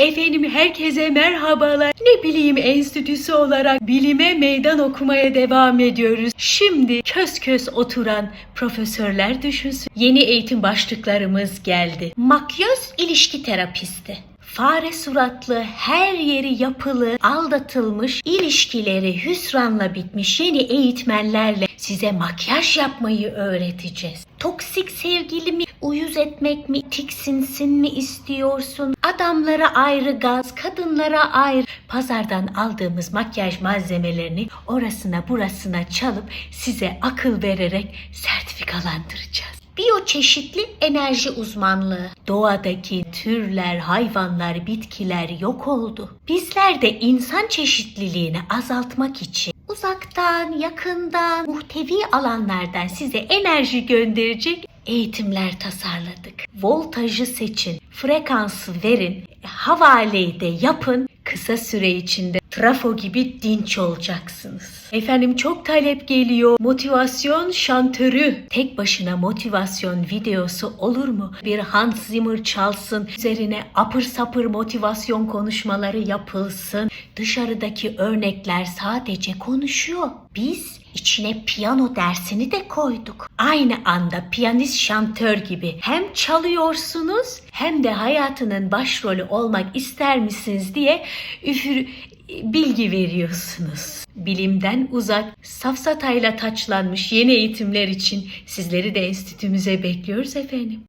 Efendim herkese merhabalar. Ne bileyim enstitüsü olarak bilime meydan okumaya devam ediyoruz. Şimdi kös kös oturan profesörler düşünsün. Yeni eğitim başlıklarımız geldi. Makyöz ilişki terapisti. Fare suratlı, her yeri yapılı, aldatılmış, ilişkileri hüsranla bitmiş yeni eğitmenlerle size makyaj yapmayı öğreteceğiz. Toksik sevgili mi, uyuz etmek mi, tiksinsin mi istiyorsun? Adamlara ayrı gaz, kadınlara ayrı. Pazardan aldığımız makyaj malzemelerini orasına burasına çalıp size akıl vererek sertifikalandıracağız. Biyoçeşitli enerji uzmanlığı. Doğadaki türler, hayvanlar, bitkiler yok oldu. Bizler de insan çeşitliliğini azaltmak için uzaktan, yakından, muhtevi alanlardan size enerji gönderecek eğitimler tasarladık. Voltajı seçin, frekansı verin, havaleyi de yapın. Kısa süre içinde trafo gibi dinç olacaksınız. Efendim çok talep geliyor. Motivasyon şantörü. Tek başına motivasyon videosu olur mu? Bir Hans Zimmer çalsın. Üzerine apır sapır motivasyon konuşmaları yapılsın. Dışarıdaki örnekler sadece konuşuyor. Biz içine piyano dersini de koyduk. Aynı anda piyanist şantör gibi hem çalıyorsunuz hem de hayatının başrolü olmak ister misiniz diye üfür bilgi veriyorsunuz. Bilimden uzak, safsatayla taçlanmış yeni eğitimler için sizleri de enstitümüze bekliyoruz efendim.